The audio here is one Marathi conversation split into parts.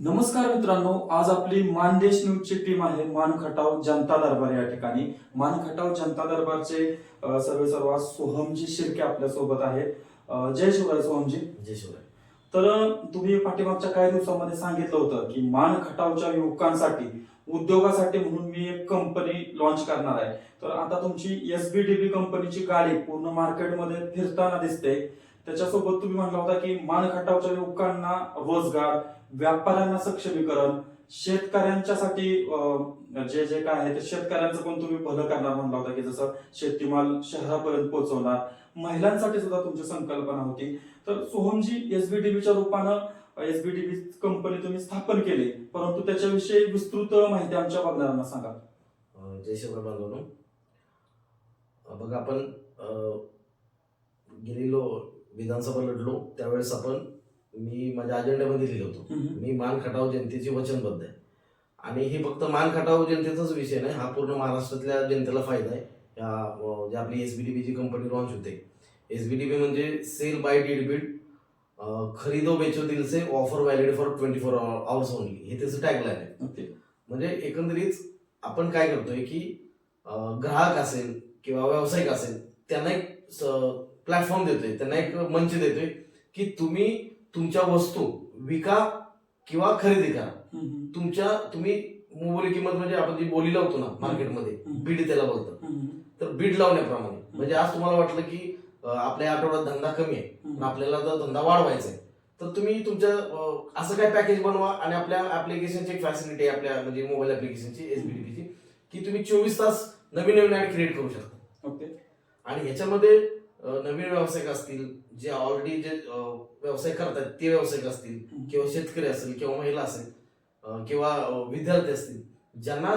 नमस्कार मित्रांनो आज आपली मानदेश न्यूजची टीम आहे मान खटाव जनता दरबार या ठिकाणी. मान खटाव जनता दरबारचे सर्वे सर्व सोहमजी शिर्के आपल्यासोबत आहे अ, जय शिवराय सोहमजी. जय शिवराय. तर तुम्ही पाठीमागच्या काही दिवसामध्ये सांगितलं होतं की मान खटावच्या युवकांसाठी उद्योगासाठी म्हणून मी एक कंपनी लॉन्च करणार आहे. तर आता तुमची एस बी डी बी कंपनीची गाडी पूर्ण मार्केटमध्ये फिरताना दिसते. त्याच्यासोबत तुम्ही म्हटला होता की मान खटावच्या लोकांना रोजगार व्यापाऱ्यांना सक्षमीकरण शेतकऱ्यांच्यासाठी जे जे काय आहे ते शेतकऱ्यांचं पण तुम्ही भलं करणार म्हणला होता की जसं शेतीमाल शहरापर्यंत पोहोचवणार. महिलांसाठी सुद्धा तुमची संकल्पना होती. तर सोहमजी एसबीटीव्हीच्या रूपानं एसबीटीव्ही कंपनी तुम्ही स्थापन केली. परंतु त्याच्याविषयी विस्तृत माहिती आमच्या बघणाऱ्यांना सांगा. जय शिवराय बांधवांनो. बघा आपण गेलेलो विधानसभा लढलो त्यावेळेस आपण मी माझ्या अजेंड्यामध्ये लिहिलं होतं. मी मान खटाव जनतेची वचनबद्ध आहे. आणि हे फक्त मान खटाव जनतेचाच विषय नाही हा पूर्ण महाराष्ट्रातल्या जनतेला फायदा आहे. या जे आपली एस बी डी बीची कंपनी लॉन्च होते. एस बी डी बी म्हणजे सेल बाय डीड बीड खरीदो बेचो दिल से offer valid for twenty four hours only हे त्याचं टॅगलाईन आहे. म्हणजे एकंदरीत आपण काय करतोय की ग्राहक असेल किंवा व्यावसायिक असेल त्यांना एक प्लॅटफॉर्म देतोय त्यांना एक मंच देतोय की तुम्ही तुमच्या वस्तू विका किंवा खरेदी करा. तुमच्या तुम्ही मोबाईल किंमत म्हणजे आपण जी बोली लावतो ना मार्केटमध्ये. बीड त्याला बोलतात. हम्म, तर बीड लावण्याप्रमाणे. म्हणजे आज तुम्हाला वाटलं की आपल्या आठवड्यात धंदा कमी आहे. पण आपल्याला जर धंदा वाढवायचा आहे तर तुम्ही तुमच्या असं काय पॅकेज बनवा आणि आपल्या ऍप्लिकेशनची एक फॅसिलिटी आहे आपल्या म्हणजे मोबाईल ऍप्लिकेशनची एसबीडीपीची की तुम्ही चोवीस तास नवीन नवीन ऍड क्रिएट करू शकता. ओके. आणि ह्याच्यामध्ये नवीन व्यावसायिक असतील जे ऑलरेडी जे व्यवसाय करतात ते व्यावसायिक असतील. किंवा शेतकरी असेल किंवा महिला असेल किंवा विद्यार्थी असतील ज्यांना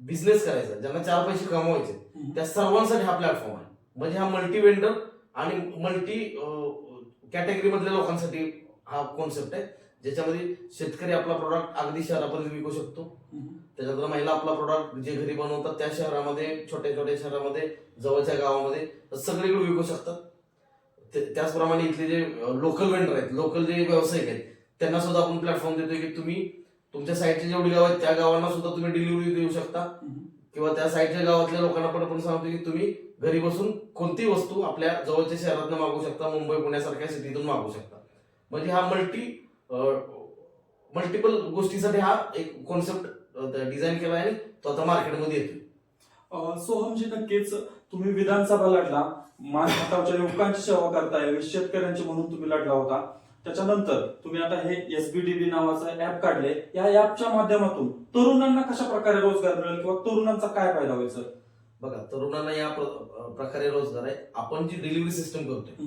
बिझनेस करायचा ज्यांना चार पैसे कमवायचे. त्या सर्वांसाठी हा प्लॅटफॉर्म आहे म्हणजे हा मल्टी वेंडर आणि मल्टी कॅटेगरी मधल्या लोकांसाठी हा कॉन्सेप्ट आहे ज्याच्यामध्ये शेतकरी आपला प्रोडक्ट अगदी शहरापर्यंत विकू शकतो. त्याच्यानंतर महिला आपला प्रोडक्ट जे घरी बनवतात त्या शहरामध्ये छोट्या छोट्या शहरामध्ये जवळच्या गावामध्ये सगळीकडे विकू शकतात त्याचप्रमाणे इथले जे लोकल वेंडर आहेत लोकल जे व्यावसायिक आहेत त्यांना सुद्धा आपण प्लॅटफॉर्म देतोय की तुम्ही तुमच्या साईडचे जेवढी गाव आहेत त्या गावांना सुद्धा तुम्ही डिलिव्हरी देऊ शकता. किंवा त्या साईडच्या गावातल्या लोकांना पण आपण सांगतो की तुम्ही घरी बसून कोणतीही वस्तू आपल्या जवळच्या शहरातून मागू शकता मुंबई पुण्यासारख्या सिटीतून मागू शकता म्हणजे हा मल्टी मल्टिपल गोष्टीसाठी हा एक कॉन्सेप्ट डिझाईन केला आहे आणि तो आता मार्केटमध्ये येतोय. अ, सोहमजी नक्कीच तुम्ही विधानसभा लढला. मान युवकांची सेवा करताय शेतकऱ्यांची म्हणून तुम्ही लढला होता. त्याच्यानंतर तुम्ही आता हे एसबीडीबी नावाचं ऍप काढले. या ऍपच्या माध्यमातून तरुणांना कशा प्रकारे रोजगार मिळेल किंवा तरुणांचा काय फायदा होईल सर? बघा तरुणांना या प्र- प्रकारे रोजगार आहे. आपण जी डिलिव्हरी सिस्टम करतोय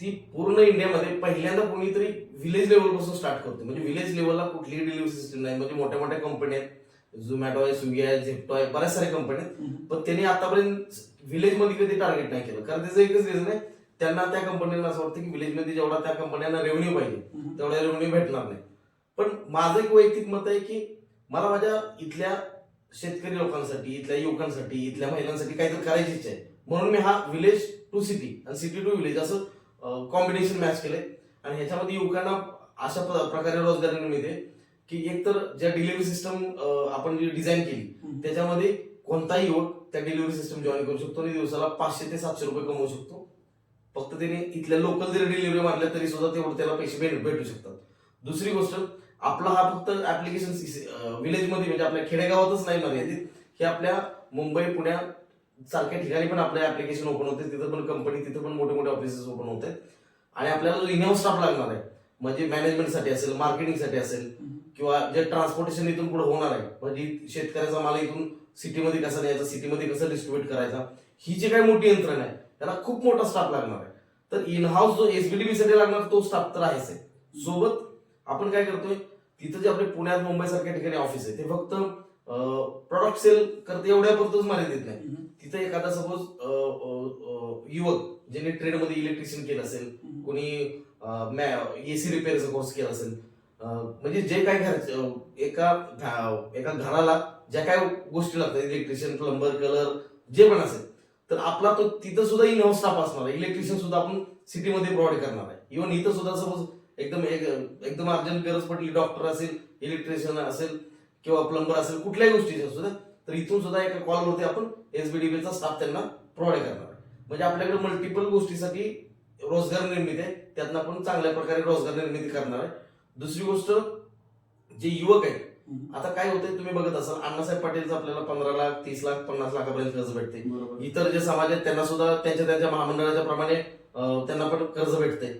ती पूर्ण इंडियामध्ये पहिल्यांदा कोणीतरी विलेज लेवलपासून स्टार्ट करतो. म्हणजे विलेज लेवलला कुठलीही डिलिव्हरी सिस्टम नाही. म्हणजे मोठ्या मोठ्या कंपन्या आहेत. झोमॅटो आहे स्विगी आहे झेप्टो आहे बऱ्याच साऱ्या कंपन्या आहेत. पण त्यांनी आतापर्यंत विलेजमध्ये कधी टार्गेट नाही केलं. कारण त्याचं एकच रिझन आहे त्यांना त्या कंपन्यांना असं वाटतं की विलेजमध्ये जेवढा त्या कंपन्यांना रेव्हन्यू पाहिजे तेवढा रेव्हन्यू भेटणार नाही. पण माझं एक वैयक्तिक मत आहे की मला माझ्या इथल्या शेतकरी लोकांसाठी इथल्या युवकांसाठी इथल्या महिलांसाठी काहीतरी करायची इच्छा आहे. म्हणून मी हा विलेज टू सिटी आणि सिटी टू विलेज असं कॉम्बिनेशन मॅच केलंय आणि ह्याच्यामध्ये युवकांना अशा प्र- प्रकारे रोजगार मिळते की एकतर ज्या डिलिव्हरी सिस्टम आपण जी डिझाईन केली त्याच्यामध्ये कोणताही युवक त्या डिलिव्हरी सिस्टम जॉईन करू शकतो आणि दिवसाला पाचशे ते सातशे रुपये कमवू शकतो. फक्त त्याने इथल्या लोकल जरी डिलिव्हरी मारल्या तरी सुद्धा तेवढं त्याला पैसे भेट भेटू शकतात. दुसरी गोष्ट आपला हा फक्त ऍप्लिकेशन विलेजमध्ये म्हणजे आपल्या खेडेगावातच नाही मर्यादित हे आपल्या मुंबई पुण्या सारख्या ठिकाणी पण आपल्या ऍप्लिकेशन ओपन होते तिथं पण कंपनी तिथं पण मोठे मोठे ऑफिसेस ओपन होत. आहेत आणि आपल्याला जो इनहाऊस स्टाफ लागणार आहे म्हणजे मॅनेजमेंटसाठी असेल मार्केटिंगसाठी असेल किंवा जे ट्रान्सपोर्टेशन इथून पुढे होणार आहे म्हणजे शेतकऱ्याचा माल इथून सिटीमध्ये कसा न्यायचा सिटीमध्ये कसं डिस्ट्रीब्युट करायचा ही जी काही मोठी यंत्रणा आहे त्याला खूप मोठा स्टाफ लागणार आहे. तर इन हाऊस जो एसबीडीबी साठी लागणार तो स्टाफ तर आहेच आहे. सोबत आपण काय करतोय तिथं जे आपले पुण्यात मुंबई सारख्या ठिकाणी ऑफिस आहे ते फक्त प्रॉडक्ट सेल करते एवढ्या पुरतच मर्यादित नाही. तिथं एखादा सपोज युवक ज्यांनी ट्रेडमध्ये इलेक्ट्रिशियन केलं असेल कोणी एसी रिपेअरचा कोर्स केला असेल म्हणजे जे काय घर एका एका घराला ज्या काय गोष्टी लागतात इलेक्ट्रिशियन प्लंबर कलर जे पण असेल तर आपला तो तिथं सुद्धा इन हाऊस स्टाफ असणार आहे. इलेक्ट्रिशियन सुद्धा आपण सिटीमध्ये प्रोव्हाइड करणार आहे. इव्हन इथं सुद्धा सपोज एकदम एक- एकदम अर्जंट गरज पडली डॉक्टर असेल इलेक्ट्रिशियन असेल किंवा प्लंबर असेल कुठल्याही गोष्टीची असू द्या तर इथून सुद्धा एका कॉलवरती आपण एसबीडीबीचा स्टाफ त्यांना प्रोव्हाइड करणार. म्हणजे आपल्याकडे मल्टिपल गोष्टीसाठी रोजगार निर्मिती आहे. त्यातनं आपण चांगल्या प्रकारे रोजगार निर्मिती करणार आहे. दुसरी गोष्ट जे युवक आहेत. आता काय होतंय तुम्ही बघत असाल अण्णासाहेब पाटीलचं आपल्याला पंधरा लाख तीस लाख पन्नास लाखापर्यंत कर्ज भेटते इतर जे समाज आहेत त्यांना सुद्धा त्यांच्या त्यांच्या महामंडळाच्या प्रमाणे त्यांना पण कर्ज भेटते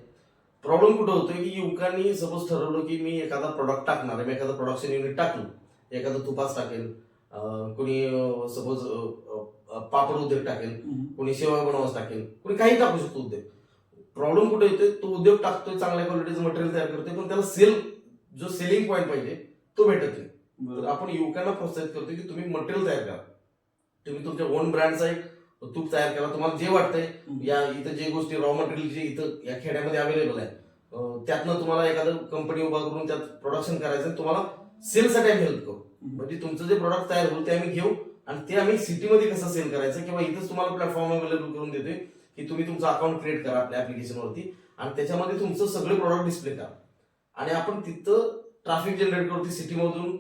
प्रॉब्लेम कुठं होतोय की युवकांनी सपोज ठरवलं की मी एखादा प्रोडक्ट टाकणार आहे मी एखादं प्रोडक्शन युनिट टाकलं एखादं तुपास टाकेल कोणी सपोज पापड उद्योग टाकेल. कोणी सेवा बनवास टाकेल कोणी काही टाकू शकतो उद्योग प्रॉब्लेम कुठे येतोय तो उद्योग टाकतोय चांगल्या क्वालिटीचं मटेरियल तयार करतोय पण त्याला सेल जो सेलिंग पॉईंट पाहिजे तो भेटत नाही तर. आपण युवकांना प्रोत्साहित करतो की तुम्ही मटेरियल तयार करा तुम्ही तुमच्या ओन ब्रँडचा एक तूप तयार करा तुम्हाला जे वाटतंय. या इथं जे गोष्टी रॉ मटेरियल जे इथं या खेड्यामध्ये अवेलेबल आहे त्यातनं तुम्हाला एखादं कंपनी उभा करून त्यात प्रोडक्शन करायचं तुम्हाला सेलसाठी हेल्प करू. म्हणजे तुमचं जे प्रोडक्ट तयार होईल ते आम्ही घेऊ आणि ते आम्ही सिटीमध्ये कसं सेल करायचं किंवा इथंच तुम्हाला प्लॅटफॉर्म अवेलेबल करून देतोय की तुम्ही तुमचं अकाउंट क्रिएट करा आपल्या ऍप्लिकेशनवरती आणि त्याच्यामध्ये तुमचं सगळे प्रोडक्ट डिस्प्ले करा. आणि आपण तिथं ट्रॅफिक जनरेट करतो सिटीमधून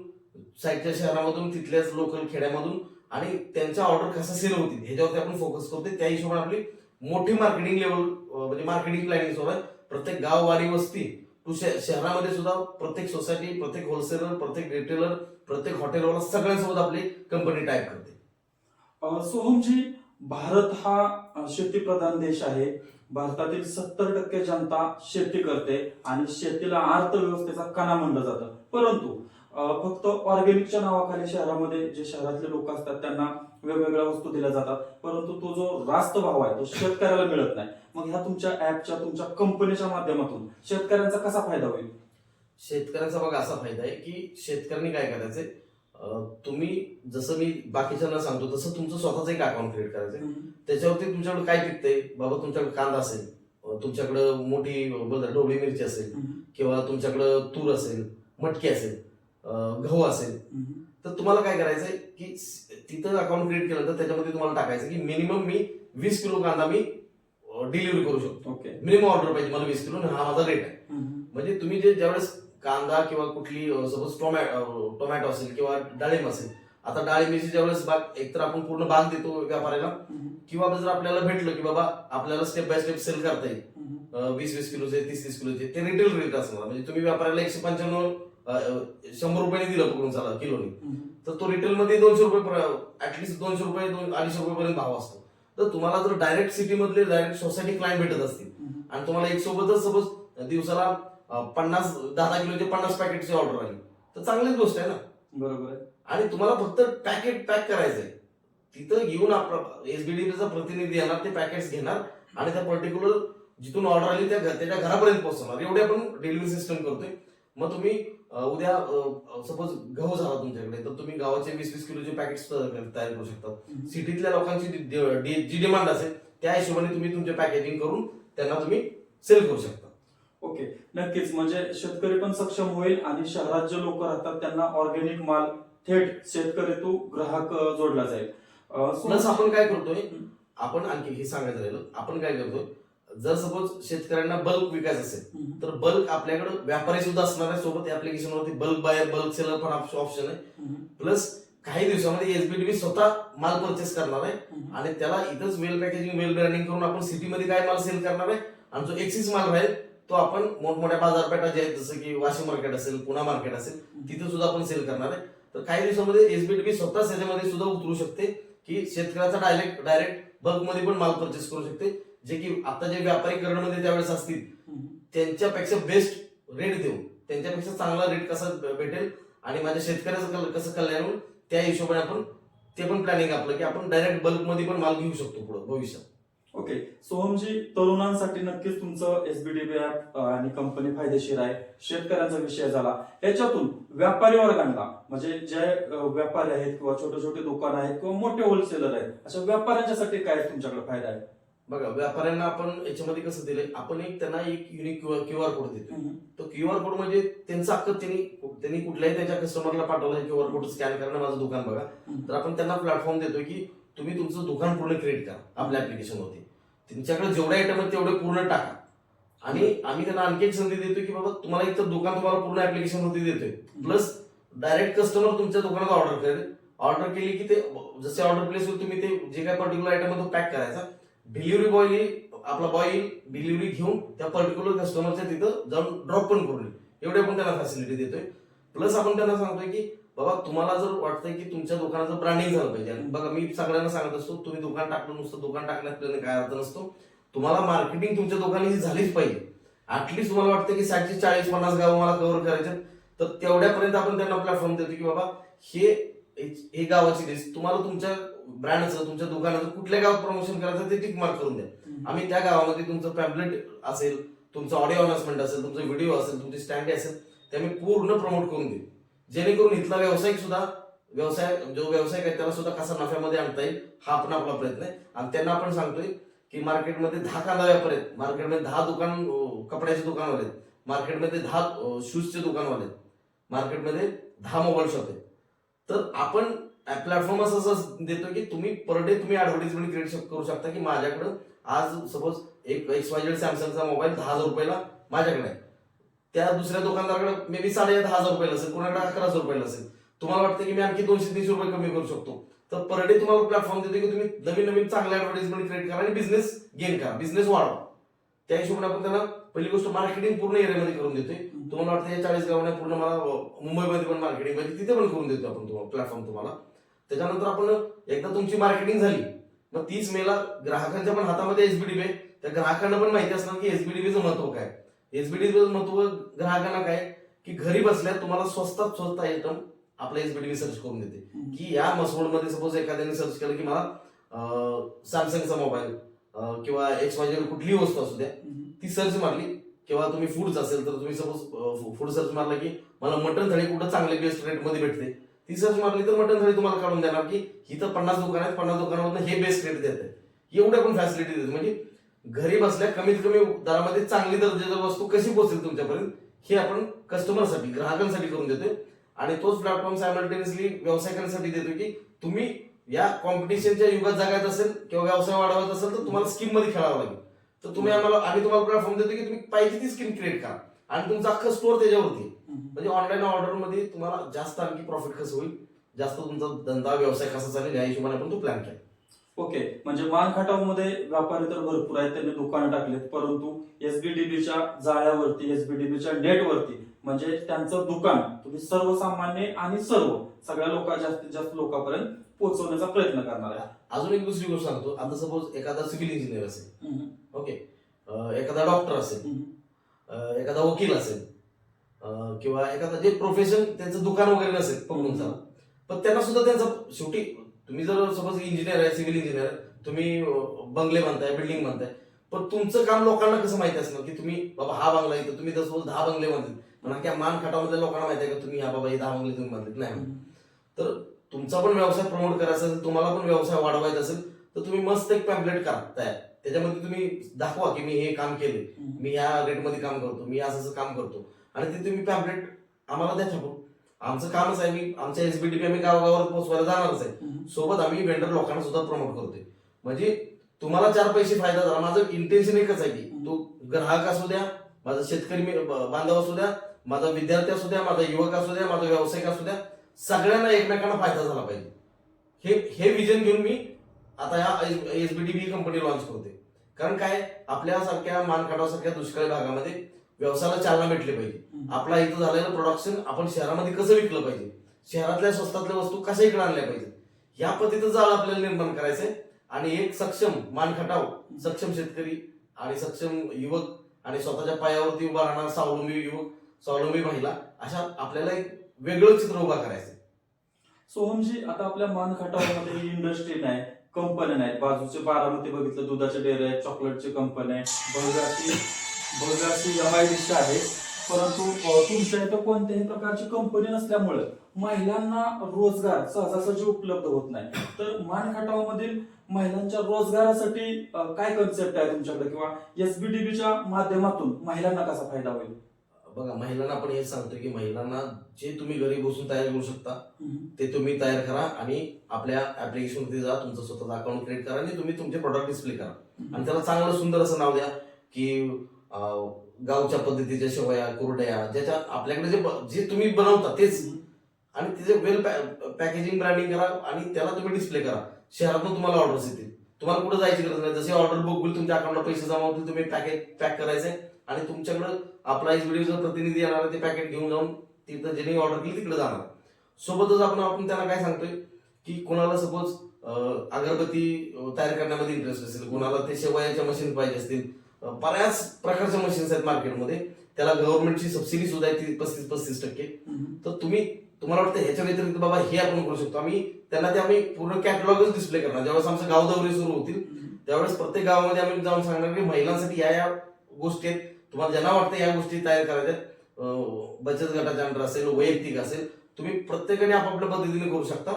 साईडच्या शहरामधून तिथल्याच लोकल खेड्यामधून आणि त्यांच्या ऑर्डर कसा सेल होतील ह्याच्यावरती आपण फोकस करतोय. त्या हिशोबाने आपली मोठी मार्केटिंग लेवल म्हणजे मार्केटिंग प्लॅनिंग सोबत आहे प्रत्येक गाव वारी वस्ती तू शहरामध्ये सुद्धा प्रत्येक सोसायटी प्रत्येक होलसेलर प्रत्येक रिटेलर प्रत्येक हॉटेलवाला सगळ्यांसोबत आपली कंपनी टाईप करते. सोहमजी भारत हा शेतीप्रधान देश आहे. भारतातील सत्तर टक्के जनता शेती करते आणि शेतीला अर्थव्यवस्थेचा कणा म्हणलं जातं. परंतु फक्त ऑर्गॅनिकच्या नावाखाली शहरामध्ये जे शहरातले लोक असतात त्यांना वेगवेगळ्या वस्तू दिल्या जातात. परंतु तो जो रास्त भाव आहे तो शेतकऱ्याला मिळत नाही. मग ह्या तुमच्या ऍपच्या तुमच्या कंपनीच्या माध्यमातून शेतकऱ्यांचा कसा फायदा होईल? शेतकऱ्यांचा बघा असा फायदा आहे की शेतकऱ्यांनी काय करायचंय? तुम्ही जसं मी बाकीच्यांना सांगतो तसं तुमचं स्वतःच एक अकाउंट क्रिएट करायचं त्याच्यावरती तुमच्याकडे काय पिकतंय? बाबा तुमच्याकडे कांदा असेल तुमच्याकडं मोठी ढोबळी मिरची असेल किंवा तुमच्याकडं तूर असेल मटकी असेल गहू असेल. तर तुम्हाला काय करायचंय की तिथं अकाउंट क्रिएट केलं तर त्याच्यामध्ये तुम्हाला टाकायचं की मिनिमम मी वीस किलो कांदा मी डिलिव्हरी करू शकतो. ओके मिनिमम ऑर्डर पाहिजे मला वीस किलो हा माझा रेट आहे. म्हणजे तुम्ही जे ज्यावेळेस कांदा किंवा कुठली सपोज टोमॅटो टोमॅटो असेल किंवा डाळिंब असेल आता डाळिंबीची ज्यावेळेस बाग एकतर आपण पूर्ण बाग देतो व्यापाऱ्याला किंवा जर आपल्याला भेटलं की बाबा आपल्याला स्टेप बाय स्टेप सेल करता येईल. वीस वीस किलोचे तीस तीस किलोचे ते रिटेल रेट असणार. म्हणजे तुम्ही व्यापाऱ्याला एकशे पंच्याण्णव शंभर रुपयाने दिलं पकडून चाला किलोने. तर तो रिटेल मध्ये दोनशे रुपये ऍटलीस्ट दोनशे रुपये दोन अडीचशे रुपयेपर्यंत भाव असतो. तर तुम्हाला जर डायरेक्ट सिटी मधले डायरेक्ट सोसायटी क्लायंट भेटत असतील आणि तुम्हाला एक सोबतच सपोज दिवसाला पन्नास दहा दहा किलोचे पन्नास पॅकेटची ऑर्डर आली तर चांगलीच गोष्ट आहे ना? बरोबर आहे. आणि तुम्हाला फक्त पॅकेट पॅक करायचंय तिथं येऊन एसबीडीचा प्रतिनिधी येणार ते पॅकेट्स घेणार आणि त्या पर्टिक्युलर जिथून ऑर्डर आली त्या त्याच्या घरापर्यंत पोहोचवणार. एवढे आपण डिलिव्हरी सिस्टम करतोय. मग तुम्ही उद्या सपोज गहू झाला तुमच्याकडे तर तुम्ही गावाचे वीस वीस किलोचे पॅकेट्स तयार करू शकता. सिटीतल्या लोकांची जी- डिमांड असेल त्या हिशोबाने तुम्ही तुमचे पॅकेजिंग करून त्यांना तुम्ही सेल करू शकता. ओके. नक्कीच. म्हणजे शेतकरी पण सक्षम होईल आणि शहरात जे लोक राहतात त्यांना ऑर्गॅनिक माल थेट शेतकरी तो ग्राहक जोडला जाईल. आपण काय करतोय. आपण आणखी हे सांगायचं राहिलं आपण काय करतोय जर सपोज शेतकऱ्यांना बल्क विकायचं असेल. तर बल्क आपल्याकडे व्यापारी सुद्धा असणार आहे. सोबत ऍप्लिकेशन वरती बल्क बायर बल्क सेलर पण ऑप्शन आहे. प्लस काही दिवसामध्ये एसबीडीबी स्वतः माल परचेस करणार आहे. आणि त्याला इथंच वेल पॅकेजिंग वेल ब्रँडिंग करून आपण सिटीमध्ये काय माल सेल करणार आहे? आणि जो एक्सिस माल राहील तो आपण मोठमोठ्या बाजारपेठा जे आहेत जसं की वाशिम मार्केट असेल पुणा मार्केट असेल तिथे सुद्धा आपण सेल करणार आहे. तर काही दिवसामध्ये एसबीडीबी स्वतः त्याच्यामध्ये सुद्धा उतरू शकते की शेतकऱ्याचा डायरेक्ट डायरेक्ट बल्कमध्ये पण माल परचेस करू शकते. जे की आता जे व्यापारी करणमध्ये त्यावेळेस असतील. त्यांच्यापेक्षा बेस्ट रेट देऊ त्यांच्यापेक्षा चांगला रेट कसा भेटेल आणि माझ्या शेतकऱ्याचं कल- कसं कल्याण होईल त्या हिशोबाने आपण ते पण प्लॅनिंग आपलं की आपण डायरेक्ट बल्कमध्ये पण माल घेऊ शकतो पुढे भविष्यात. ओके सोहमजी तरुणांसाठी नक्कीच तुमचं एसबीडीबी ऍप आणि कंपनी फायदेशीर आहे. शेतकऱ्यांचा विषय झाला. याच्यातून व्यापारी वर्गांना म्हणजे जे व्यापारी आहेत किंवा छोटे छोटे दुकान आहेत किंवा मोठे होलसेलर आहेत अशा व्यापाऱ्यांच्यासाठी काय तुमच्याकडे फायदा आहे? बघा व्यापाऱ्यांना आपण याच्यामध्ये कसं दिलंय आपण एक त्यांना एक युनिक क्यू आर कोड देतो. तो क्यू आर कोड म्हणजे त्यांचं अख्खं त्यांनी त्यांनी कुठल्याही त्यांच्या कस्टमरला पाठवलं क्यू आर कोड स्कॅन करणं माझं दुकान बघा. तर आपण त्यांना प्लॅटफॉर्म देतोय की तुम्ही तुमचं दुकान पूर्ण क्रिएट करा आपल्या ऍप्लिकेशन वरती. तुमच्याकडे जेवढे आयटम आहेत तेवढे पूर्ण टाका. आणि आम्ही त्यांना आणखी एक संधी देतोय की बाबा तुम्हाला एक तर दुकान तुम्हाला पूर्ण ऍप्लिकेशन वरती देतोय. प्लस डायरेक्ट कस्टमर तुमच्या दुकानात ऑर्डर करेल. ऑर्डर केली की ते जसे ऑर्डर प्लेस होईल तुम्ही ते जे काय पर्टिक्युलर आयटम तो पॅक करायचा. डिलिव्हरी बॉय आपला बॉय येईल डिलिव्हरी घेऊन त्या पर्टिक्युलर कस्टमरच्या तिथं जाऊन ड्रॉप पण करून येईल एवढी आपण त्यांना फॅसिलिटी देतोय. प्लस आपण त्यांना सांगतोय की बाबा तुम्हाला जर वाटतंय की तुमच्या दुकानाचं ब्रँडिंग झालं पाहिजे. आणि बघा मी सगळ्यांना सांगत असतो तुम्ही दुकान टाकलं नुसतं दुकान टाकण्यात काय अर्थ नसतो. तुम्हाला मार्केटिंग तुमच्या दुकानाची झालीच पाहिजे. ऍटलीस्ट तुम्हाला वाटतं की सातशे चाळीस पन्नास गाव मला कव्हर करायचे तर तेवढ्यापर्यंत आपण त्यांना प्लॅटफॉर्म देतो की बाबा हे हे गावाची लिस्ट तुम्हाला तुमच्या ब्रँडचं तुमच्या दुकानाचं कुठल्या गावात प्रमोशन करायचं ते टिक मार्क करून द्या. आम्ही त्या गावामध्ये तुमचं पॅम्पलेट असेल तुमचं ऑडिओ अनाउन्समेंट असेल तुमचा व्हिडिओ असेल तुमची स्टँडी असेल ते आम्ही पूर्ण प्रमोट करून देऊ. जेणेकरून इथला व्यावसायिक सुद्धा व्यवसाय जो व्यावसायिक आहे त्याला सुद्धा कसा नफ्यामध्ये आणता येईल हा आपण आपला प्रयत्न आहे. आणि त्यांना आपण सांगतोय की मार्केटमध्ये दहा कांदा व्यापारी आहेत. मार्केटमध्ये दहा दुकान कपड्याचे दुकानवाले आहेत. मार्केटमध्ये दहा शूजचे दुकानवाले आहेत. मार्केटमध्ये दहा मोबाईल शॉप आहेत. तर आपण प्लॅटफॉर्म असं देतो की तुम्ही पर डे तुम्ही ऍडव्हर्टिजमेंट क्रिएट करू शकता की माझ्याकडं आज सपोज एक एक्स वाय जेड सॅमसंगचा मोबाईल दहा हजार रुपयाला माझ्याकडे आहे. त्या दुसऱ्या दुकानदाराकडे मे बी साडे दहा हजार रुपयाला असेल कोणाकडे अकरा हजार रुपयाला असेल. तुम्हाला वाटतं की मी आणखी दोनशे तीनशे रुपये कमी करू शकतो. तर पर डे तुम्हाला प्लॅटफॉर्म देतो की तुम्ही नवीन नवीन चांगल्या ऍडव्हर्टाइजमेंट क्रिएट करा आणि बिझनेस गेन करा बिझनेस वाढवा. त्या हिशोबाने आपण त्यांना पहिली गोष्ट मार्केटिंग पूर्ण एरियामध्ये करून देतोय. तुम्हाला वाटतं या चाळीस गावाने पूर्ण मला मुंबईमध्ये पण मार्केटिंग म्हणजे तिथे पण करून देतो आपण तुम्हाला प्लॅटफॉर्म तुम्हाला. त्याच्यानंतर आपण एकदा तुमची मार्केटिंग झाली. मग तीस मेला ग्राहकांच्या पण हातामध्ये एसबीडी पे त्या ग्राहकांना पण माहिती असणार की एसबीडीबीचं महत्त्व काय. एसबीडीबीचं महत्त्व ग्राहकांना काय? की घरी बसल्या तुम्हाला स्वस्तात स्वस्त आयटम आपला एसबीडीबी सर्च करून देते. की या मसवडमध्ये सपोज एखाद्याने सर्च केलं की मला सॅमसंगचा मोबाईल किंवा एक्स वाय कुठलीही वस्तू असू द्या ती सर्च मारली. किंवा तुम्ही फूड असेल तर तुम्ही सपोज फूड सर्च मारला की मला मटन थाळी कुठं चांगले बेस्ट रेटमध्ये भेटते. ती सर्च मारली तर मटन थाळी तुम्हाला काढून देणार की इथं पन्नास दुकान आहेत पन्नास दुकानामधून हे बेस्ट रेट देत. आहे एवढ्या पण फॅसिलिटी देत. म्हणजे घरी बसल्या कमीत कमी दरामध्ये चांगली दर्जाची वस्तू कशी पोहोचेल तुमच्यापर्यंत हे आपण कस्टमरसाठी ग्राहकांसाठी करून देतोय. आणि तोच प्लॅटफॉर्म सायमल्टेनियसली व्यावसायिकांसाठी देतोय की तुम्ही या कॉम्पिटिशनच्या युगात जगायचं असेल किंवा व्यवसाय वाढवायचा असेल तर तुम्हाला स्कीममध्ये खेळावं लागेल. तर तुम्ही आम्हाला आम्ही तुम्हाला प्लॅटफॉर्म देतो की तुम्ही पाहिजे ती स्कीम क्रिएट करा. आणि तुमचा अख्खा स्टोअर त्याच्यावरती म्हणजे ऑनलाईन ऑर्डरमध्ये तुम्हाला जास्त आणखी प्रॉफिट कसं होईल? जास्त तुमचा धंदा व्यवसाय कसा चालेल या हिशोबाने आपण तो प्लॅन केला. ओके म्हणजे मानमध्ये व्यापारी तर भरपूर आहेत त्यांनी दुकानं टाकलेत परंतु एसबीडीबीच्या जाळ्यावरती एसबीडीबीच्या नेटवरती म्हणजे त्यांचं दुकान तुम्ही सर्वसामान्य आणि सर्व सगळ्या लोक जास्तीत जास्त लोकांपर्यंत पोहोचवण्याचा प्रयत्न करणार आहे. अजून एक दुसरी गोष्ट सांगतो. आता सपोज एखादा सिव्हिल इंजिनियर असेल ओके एखादा डॉक्टर असेल एखादा वकील असेल किंवा एखादा जे प्रोफेशन त्यांचं दुकान वगैरे नसेल पकडून चला पण त्यांना सुद्धा त्यांचं शेवटी तुम्ही जर सपोज इंजिनियर आहे सिव्हिल इंजिनियर तुम्ही बंगले बांधताय बिल्डिंग बांधताय पण तुमचं काम लोकांना कसं माहिती असणार की तुम्ही बाबा हा बंगला इथं तुम्ही जर सपोज दहा बंगले बांधले पण त्या मान खटावमधल्या लोकांना माहिती आहे का तुम्ही हा बाबा हे दहा बंगले तुम्ही बांधलेत नाही. तर तुमचा पण व्यवसाय प्रमोट करायचा असेल तुम्हाला पण व्यवसाय वाढवायचा असेल तर तुम्ही मस्त एक पॅम्पलेट करा तयार. त्याच्यामध्ये तुम्ही दाखवा की मी हे काम केले मी या रेटमध्ये काम करतो मी असं असं काम करतो. आणि ते तुम्ही पॅम्पलेट आम्हाला द्या छापून आमचं कामच आहे मी आमच्या एसबीडीपी आम्ही गावागावात पोहोचवायला जाणारच आहे. सोबत आम्ही वेंडर लोकांना सुद्धा प्रमोट करतोय. म्हणजे तुम्हाला चार पैसे फायदा झाला. माझं इंटेन्शन एकच आहे की तो ग्राहक असू द्या माझा शेतकरी बांधव असू द्या माझा विद्यार्थी असू द्या माझा युवक असू द्या माझा व्यावसायिक असू द्या सगळ्यांना एकमेकांना फायदा झाला पाहिजे. हे हे विजन घेऊन मी आता या एसबीडीबी कंपनी लॉन्च करते कारण काय? आपल्यासारख्या मानकाडासारख्या दुष्काळी भागामध्ये व्यवसायाला चालना भेटली पाहिजे. आपला इथं झालेलं प्रोडक्शन आपण शहरामध्ये कसं विकलं पाहिजे? शहरातल्या स्वस्तातल्या वस्तू कशा इकडे आणल्या पाहिजे? या पद्धतीचं जाळ आपल्याला निर्माण करायचंय. आणि एक सक्षम मान खटाव सक्षम शेतकरी आणि सक्षम युवक आणि स्वतःच्या पायावरती उभा राहणारा स्वावलंबी युवक स्वावलंबी महिला अशा आपल्याला एक वेगळं चित्र उभा करायचं सोहमजी आता आपल्या मान खटावमध्ये ही इंडस्ट्री नाही कंपन्या नाहीत बाजूचे बारामती बघितलं दुधाचे डेअरी आहेत चॉकलेटची कंपनी आहे भोगाची एम आय आहे. परंतु तुमच्या इथं कोणत्याही प्रकारची कंपनी नसल्यामुळे महिलांना रोजगार सहजासहजी उपलब्ध होत नाही. तर मान खटावमधील महिलांच्या रोजगारासाठी काय कन्सेप्ट आहे तुमच्याकडे? किंवा एसबीडीबीच्या माध्यमातून महिलांना कसा फायदा होईल? बघा महिलांना आपण हेच सांगतो की महिलांना जे तुम्ही घरी बसून तयार करू शकता. ते तुम्ही तयार करा आणि आपल्या ऍप्लिकेशनमध्ये जा तुमचं स्वतःचं अकाउंट क्रिएट करा आणि तुम्ही तुमचे प्रॉडक्ट डिस्प्ले करा. आणि त्याला चांगलं सुंदर असं नाव द्या की गावच्या पद्धतीच्या शेवया कुरड्या ज्याच्या आपल्याकडे जे जे तुम्ही बनवता तेच. आणि तिचे वेल पॅकेजिंग ब्रँडिंग करा आणि त्याला तुम्ही डिस्प्ले करा. शहरातून तुम्हाला ऑर्डर्स येतील. तुम्हाला कुठे जायची गरज नाही. जसे ऑर्डर बुक होईल तुमच्या अकाउंटला पैसे जमा होतील तुम्ही पॅकेट पॅक करायचे. आणि तुमच्याकडे आपला एस प्रतिनिधी येणार ते पॅकेट घेऊन जाऊन तिथं ज्यांनी ऑर्डर केली तिकडे जाणार. सोबतच आपण आपण त्यांना काय सांगतोय? की कोणाला सपोज अगरबत्ती तयार करण्यामध्ये इंटरेस्ट असेल कोणाला ते शेवयाच्या मशीन पाहिजे असतील बऱ्याच प्रकारच्या मशीन्स आहेत मार्केटमध्ये त्याला गव्हर्नमेंटची सबसिडी सुद्धा आहे ती पस्तीस पस्तीस टक्के. तर तुम्ही तुम्हाला वाटतं ह्याच्या व्यतिरिक्त बाबा हे आपण करू शकतो. आम्ही त्यांना ते आम्ही पूर्ण कॅटलॉगच डिस्प्ले करणार. ज्यावेळेस आमचं गाव दौरे सुरू होतील त्यावेळेस प्रत्येक गावामध्ये आम्ही जाऊन सांगणार की महिलांसाठी या या गोष्टी आहेत. तुम्हाला ज्यांना वाटतं या गोष्टी तयार करायच्या बचत गटाच्या अंडर असेल वैयक्तिक असेल तुम्ही प्रत्येकाने आपापल्या पद्धतीने करू शकता.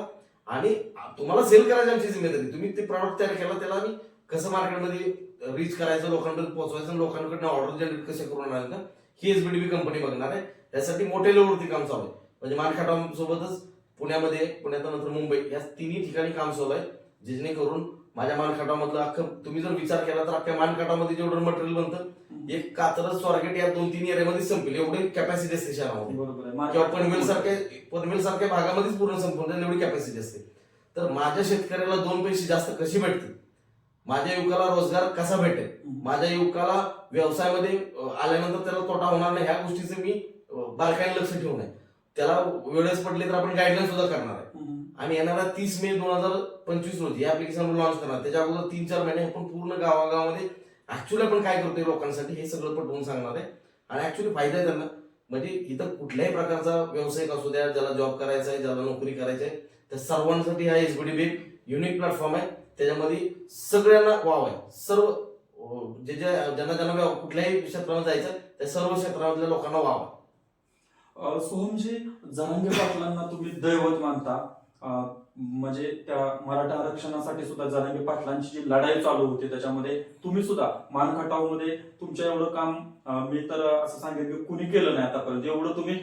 आणि तुम्हाला सेल करायची आमची जिम्मेदारी. तुम्ही ते प्रॉडक्ट तयार केला त्याला आम्ही कसं मार्केटमध्ये रीच करायचं लोकांपर्यंत पोहोचवायचं आणि लोकांकडनं ऑर्डर जनरेट कसे करून आणायचं ही एसबीडीबी कंपनी बघणार आहे. त्यासाठी मोठ्या लेवलवरती काम चालू आहे. म्हणजे मानखाटाम सोबतच पुण्यामध्ये पुण्यानंतर मुंबई या तिन्ही ठिकाणी काम चालू आहे. जेणेकरून माझ्या मानखाटामधलं अख्खं तुम्ही जर विचार केला तर अख्ख्या मानखाटामध्ये जेवढं मटेरियल बनतं एक कात्रज स्वारगेट या दोन तीन एरियामध्ये संपेल. एवढी कॅपॅसिटी असते शहरामध्ये. किंवा पनवेल सारख्या पनवेल सारख्या भागामध्येच पूर्ण संपूर्ण एवढी कॅपॅसिटी असते. तर माझ्या शेतकऱ्याला दोन पैसे जास्त कशी भेटतील? माझ्या युवकाला रोजगार कसा भेटेल? माझ्या युवकाला व्यवसायामध्ये आल्यानंतर त्याला तोटा होणार नाही. ह्या गोष्टीचं मी बारकाईने लक्ष ठेवून आहे. त्याला वेळेस पडले तर आपण गाईडलाईन सुद्धा करणार आहे. आणि येणारा तीस मे दोन हजार पंचवीस रोजी हे ऍप्लिकेशन लॉन्च करणार. त्याच्या अगोदर तीन चार महिने आपण पूर्ण गावागावामध्ये ऍक्च्युअली आपण काय करतोय लोकांसाठी हे सगळं पटवून सांगणार आहे. आणि ऍक्च्युअली फायदा आहे त्यांना. म्हणजे इथं कुठल्याही प्रकारचा व्यवसायिक असू द्या ज्याला जॉब करायचा आहे ज्याला नोकरी करायची आहे त्या सर्वांसाठी हा एसबीडी एक युनिक प्लॅटफॉर्म आहे. त्याच्यामध्ये सगळ्यांना वाव आहे. सर्व जे जे ज्यांना ज्यांना कुठल्याही क्षेत्रामध्ये जायचं त्या सर्व क्षेत्रामधल्या लोकांना वाव आहे. सोहमजी जरांगे पाटलांना तुम्ही दैवत मानता. म्हणजे त्या मराठा आरक्षणासाठी सुद्धा जरांगे पाटलांची जी लढाई चालू होती त्याच्यामध्ये तुम्ही सुद्धा मानखटावमध्ये तुमच्या एवढं काम मी तर असं सांगेन की कुणी केलं नाही आतापर्यंत. एवढं तुम्ही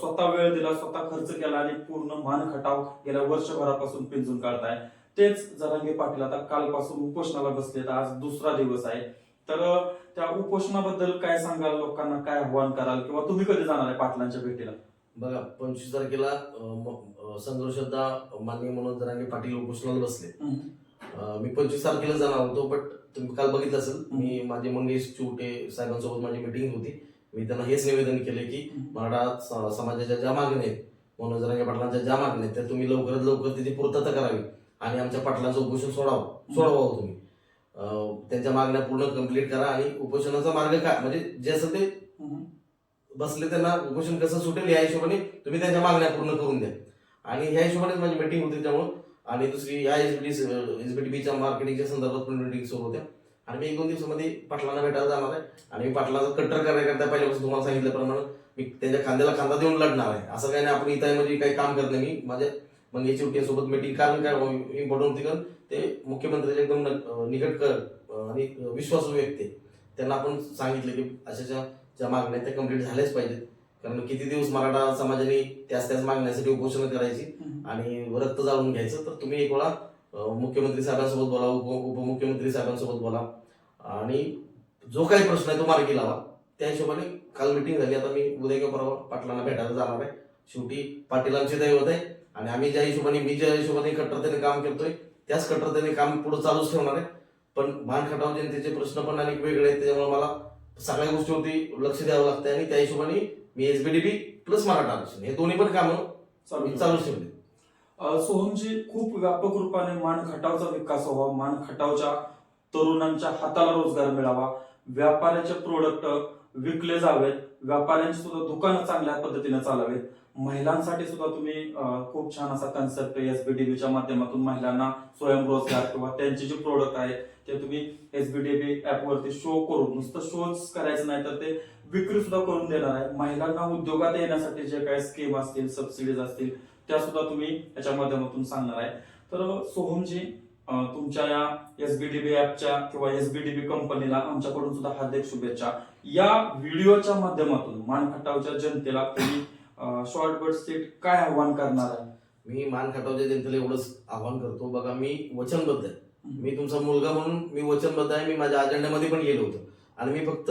स्वतः वेळ दिला स्वतः खर्च केला आणि पूर्ण मान खटाव गेल्या वर्षभरापासून पिंजून काढताय. तेच जरांगे पाटील आता कालपासून उपोषणाला बसलेत आज दुसरा दिवस आहे. तर त्या उपोषणाबद्दल काय सांगाल लोकांना? काय आव्हान कराल? किंवा तुम्ही कधी जाणार आहे पाटलांच्या भेटीला? बघा पंचवीस तारखेला संघर्षदा माननीय मनोज जरांगे पाटील उपोषणाला बसले. मी पंचवीस तारखेला जाणार होतो बट तुम्ही काल बघितलं असेल मी माझे मंगेश चिवटे साहेबांसोबत माझी मिटिंग होती. मी त्यांना हेच निवेदन केले की मराठा समाजाच्या ज्या मागण्या आहेत मनोज जरांगे पाटलांच्या ज्या मागण्या आहेत त्या तुम्ही लवकरात लवकर त्याची पूर्तता करावी. आणि आमच्या पाटलांचं उपोषण सोडावं सोडवावं तुम्ही. त्यांच्या मागण्या पूर्ण कंप्लीट करा आणि उपोषणाचा मार्ग काय? म्हणजे जे असं ते बसले त्यांना उपोषण कसं सुटेल या हिशोबाने तुम्ही त्यांच्या मागण्या पूर्ण करून द्या. आणि ह्या हिशोबानेच माझी मीटिंग होती त्यामुळं. आणि दुसरी या एसबीडीबीच्या मार्केटिंगच्या संदर्भात पण मीटिंग सुरू होत्या. आणि मी एक दोन दिवसामध्ये पाटलांना भेटायला जाणार आहे. आणि मी पाटलाचा कट्टर कार्यकर्ता पहिल्यापासून तुम्हाला सांगितल्याप्रमाणे मी त्यांच्या खांद्याला खांदा देऊन लढणार आहे. असं काही नाही आपण इथं म्हणजे काही काम करत नाही मी. माझ्या मंगेची सोबत मीटिंग कारण काय इम्पॉर्टंट होती कारण ते मुख्यमंत्र्याच्या एकदम निकट कर आणि विश्वासू व्यक्ती. त्यांना आपण सांगितलं की अशाच्या ज्या मागण्या त्या कंप्लीट झाल्याच पाहिजेत. कारण किती दिवस मराठा समाजाने त्याच त्याच मागण्यासाठी उपोषण करायची आणि रक्त जाळून घ्यायचं तर तुम्ही एक वेळा मुख्यमंत्री साहेबांसोबत बोला उप उपमुख्यमंत्री साहेबांसोबत बोला. आणि जो काही प्रश्न आहे तो मार्गी लावा. त्या हिशोबाने काल मिटिंग झाली. आता मी उद्या किंवा परवा पाटलांना भेटायला जाणार आहे. शेवटी पाटीलांचे दैवत आहे. आणि आम्ही ज्या हिशोबाने मी ज्या हिशोबाने कट्टरतेने काम करतोय त्याच कट्टरतेने काम पुढे चालूच ठेवणार आहे. पण मान खटाव जनतेचे प्रश्न पण अनेक वेगळे आहेत त्याच्यामुळे मला सगळ्या गोष्टीवरती लक्ष द्यावं लागतं आणि त्या हिशोबाने मी एसबीडीबी प्लस मराठा आरक्षण हे दोन्ही पण कामं चालू चालूच ठेवले. सोहमजी खूप व्यापक रूपाने मान खटावचा विकास व्हावा. मान खटावच्या तरुणांच्या हाताला रोजगार मिळावा. व्यापाऱ्याचे प्रोडक्ट विकले जावेत. व्यापाऱ्यांची सुद्धा दुकानं चांगल्या पद्धतीने चालावेत. महिलांसाठी सुद्धा तुम्ही खूप छान असा कन्सेप्ट एसबीडीबीच्या माध्यमातून महिलांना स्वयंरोजगार किंवा त्यांचे जे प्रोडक्ट आहेत ते तुम्ही एसबीडीबी ऍप वरती शो करून नुसतं शोच करायचं नाही तर ते विक्री सुद्धा करून देणार आहे. महिलांना उद्योगात येण्यासाठी जे काही स्कीम असतील सबसिडीज असतील त्या सुद्धा तुम्ही याच्या माध्यमातून सांगणार आहे. तर सोहमजी तुमच्या या एसबीडीबी ऍपच्या किंवा एसबीडीबी कंपनीला आमच्याकडून सुद्धा हार्दिक शुभेच्छा. या व्हिडिओच्या माध्यमातून मानखटावच्या जनतेला तुम्ही शॉर्ट बर्ड स्टेट काय आव्हान करणार आहे? मी मान खटावच्या जनतेला एवढंच आवाहन करतो. बघा मी वचनबद्ध आहे. मी तुमचा मुलगा म्हणून मी वचनबद्ध आहे. मी माझ्या अजेंड्यामध्ये पण गेलो होतो. आणि मी फक्त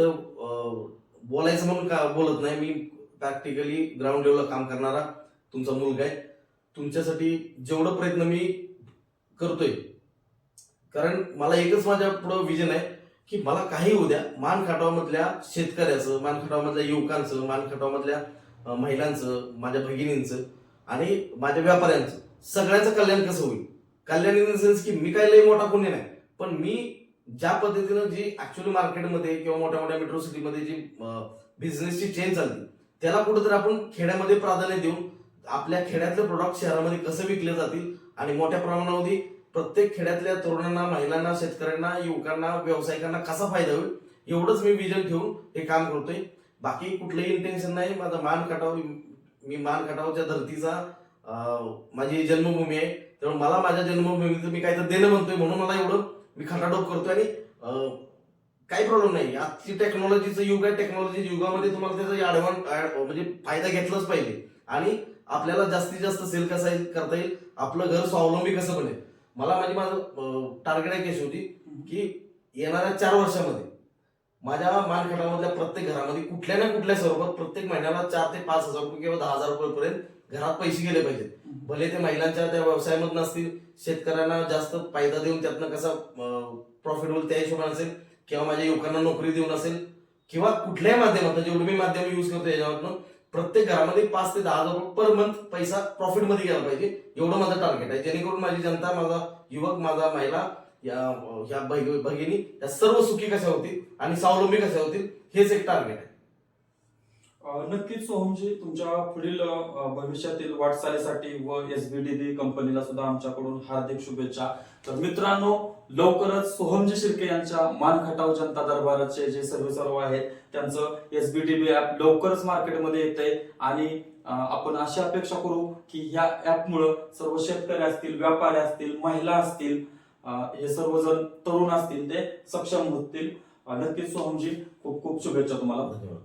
बोलायचं म्हणून का बोलत नाही. मी प्रॅक्टिकली ग्राउंड लेवलला काम करणारा तुमचा मुलगा आहे. तुमच्यासाठी जेवढं प्रयत्न मी करतोय कारण मला एकच माझ्या पुढं विजन आहे की मला काही होऊ द्या. मान खटावमधल्या शेतकऱ्याचं मान खटावमधल्या युवकांचं मान खटावमधल्या अं, महिलांचं माझ्या भगिनींचं आणि माझ्या व्यापाऱ्यांचं. सगळ्यांचं कल्याण कसं होईल? कल्याण इन द सेन्स की मी काय लई मोठा कोणी नाही पण मी ज्या पद्धतीनं जी ऍक्च्युअली मार्केटमध्ये किंवा मोठ्या मोठ्या मेट्रो सिटीमध्ये जी बिझनेसची चेन चालते त्याला कुठेतरी आपण खेड्यामध्ये प्राधान्य देऊन आपल्या खेड्यातले प्रोडक्ट शहरामध्ये कसं विकले जातील आणि मोठ्या प्रमाणामध्ये प्रत्येक खेड्यातल्या तरुणांना महिलांना शेतकऱ्यांना युवकांना व्यावसायिकांना कसा फायदा होईल एवढंच मी विजन ठेवून हे काम करतोय. बाकी कुठलंही इंटेन्शन नाही. माझा मान खटाव मी मान खटावच्या धर्तीचा माझी जन्मभूमी आहे. त्यामुळे मला माझ्या जन्मभूमीचं मी काहीतरी देणं म्हणतोय म्हणून मला एवढं मी खटाटोप करतोय आणि काही प्रॉब्लेम नाही. आजची टेक्नॉलॉजीचं युग आहे. टेक्नॉलॉजी युगामध्ये तुम्हाला त्याचा ऍडव्हान्स म्हणजे फायदा घेतलाच पाहिजे. आणि आपल्याला जास्तीत जास्त सेल कसा येईल- करता येईल आपलं घर स्वावलंबी कसं बनेल? मला माझी माझं टार्गेट एक अशी होती की येणाऱ्या चार वर्षामध्ये माझ्या मानखटामधल्या प्रत्येक घरामध्ये कुठल्या ना कुठल्या स्वरूपात प्रत्येक महिन्याला चार ते पाच हजार रुपये किंवा दहा हजार रुपयेपर्यंत घरात पैसे गेले पाहिजेत. भले ते महिलांच्या त्या व्यवसायामधून असतील शेतकऱ्यांना जास्त फायदा देऊन त्यातनं कसा प्रॉफिट होईल त्या हिशोबाने असेल किंवा माझ्या युवकांना नोकरी देऊन असेल किंवा कुठल्याही माध्यमातून जेवढं मी माध्यम युज करतो याच्यामधनं प्रत्येक घरामध्ये पाच ते दहा हजार रुपये पर मंथ पैसा प्रॉफिटमध्ये गेला पाहिजे. एवढं माझं टार्गेट आहे. जेणेकरून माझी जनता माझा युवक माझा महिला या ह्या भगिनी या सर्व सुखी कशा होतील आणि स्वावलंबी कशा होतील हेच एक टार्गेट आहे. नक्कीच सोहमजी तुमच्या पुढील भविष्यातील वाटचालीसाठी व एस बी डी बी कंपनीला सुद्धा आमच्याकडून हार्दिक शुभेच्छा. तर मित्रांनो लवकरच सोहमजी शिर्के यांच्या मानखटाव जनता दरबाराचे जे सर्व सर्व आहेत त्यांचं S B D B app लवकरच मार्केटमध्ये येत आहे आणि आपण अशी अपेक्षा करू की ह्या ऍपमुळं सर्व शेतकरी असतील व्यापारी असतील महिला असतील हे सर्वजण तरुण असतील ते सक्षम होतील. नक्कीच सोहमजी खूप खूप शुभेच्छा तुम्हाला. धन्यवाद.